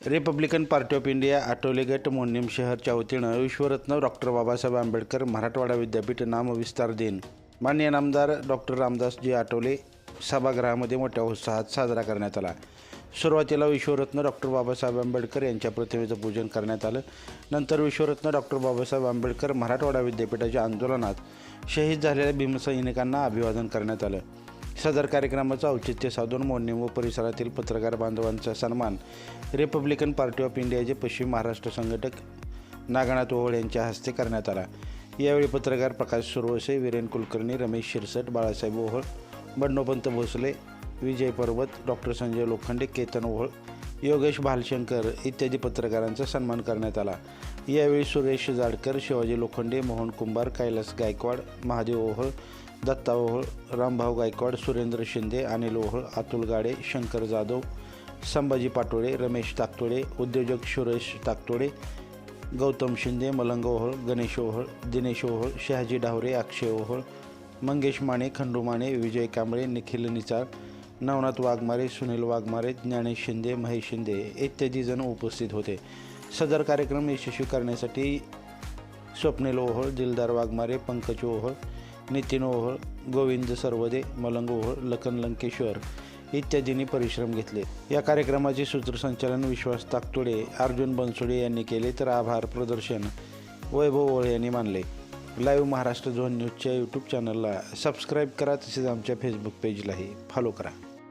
Republican party of India Athawale गट मोन्नीम शहरच्या वतीनं विश्वरत्न डॉक्टर बाबासाहेब आंबेडकर मराठवाडा विद्यापीठ नामविस्तार दिन मान्य नामदार डॉक्टर रामदासजी आठवले सभागृहामध्ये मोठ्या उत्साहात साजरा करण्यात आला सुरुवातीला विश्वरत्न डॉक्टर बाबासाहेब आंबेडकर यांच्या प्रतिमेचं पूजन करण्यात आलं नंतर विश्वरत्न डॉक्टर बाबासाहेब आंबेडकर मराठवाडा विद्यापीठाच्या आंदोलनात शहीद झालेल्या भीमसैनिकांना अभिवादन करण्यात आलं सदर कार्यक्रमाचं औचित्य साधून मोडणी व परिसरातील पत्रकार बांधवांचा सन्मान. रिपब्लिकन पार्टी ऑफ इंडियाचे पश्चिम महाराष्ट्र संघटक नागनाथ ओहळ यांच्या हस्ते करण्यात आला. यावेळी पत्रकार प्रकाश सुरवसे वीरेन कुलकर्णी रमेश शिरसट बाळासाहेब ओहळ बंडोपंत भोसले विजय पर्वत डॉक्टर संजय लोखंडे केतन ओहळ योगेश भालशंकर इत्यादी पत्रकारांचा सन्मान करण्यात आला. यावेळी सुरेश जाडकर शिवाजी लोखंडे मोहन कुंभार कैलास गायकवाड महादेव ओहळ दत्ता ओहळ रामभाऊ गायकवाड सुरेंद्र शिंदे अनिल ओहळ अतुल गाडे शंकर जाधव संभाजी पाटोळे रमेश ताकतोडे उद्योजक सुरेश ताकतोडे गौतम शिंदे मलंग ओहळ गणेश ओहळ दिनेश ओहळ शहाजी डावरे अक्षय ओहळ मंगेश माने खंडू माने विजय कांबळे निखिल निचार नवनाथ वाघमारे सुनील वाघमारे ज्ञानेश शिंदे महेश शिंदे इत्यादी जण उपस्थित होते. सदर कार्यक्रम यशस्वी करण्यासाठी स्वप्नील ओहळ दिलदार वाघमारे पंकज ओहळ नितीन ओहळ गोविंद सर्वदे मलंग ओहळ लखन लंकेश्वर इत्यादींनी परिश्रम घेतले. या कार्यक्रमाचे सूत्रसंचालन विश्वास ताकतोडे अर्जुन बनसोडे यांनी केले तर आभार प्रदर्शन वैभव ओळ यांनी मानले. लाईव्ह महाराष्ट्र झोन न्यूजच्या यूट्यूब चॅनलला सबस्क्राईब करा तसेच आमच्या फेसबुक पेजलाही फॉलो करा.